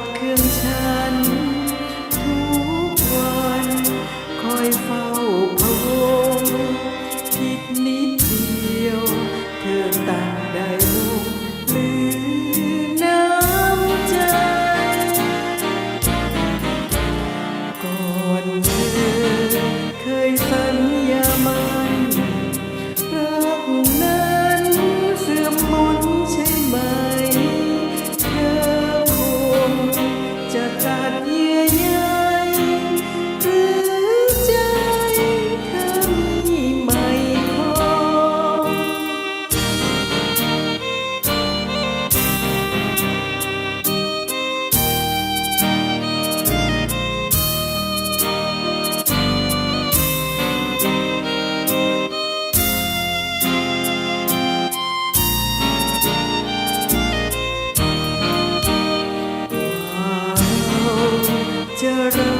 ดเครื่องช้า Chờ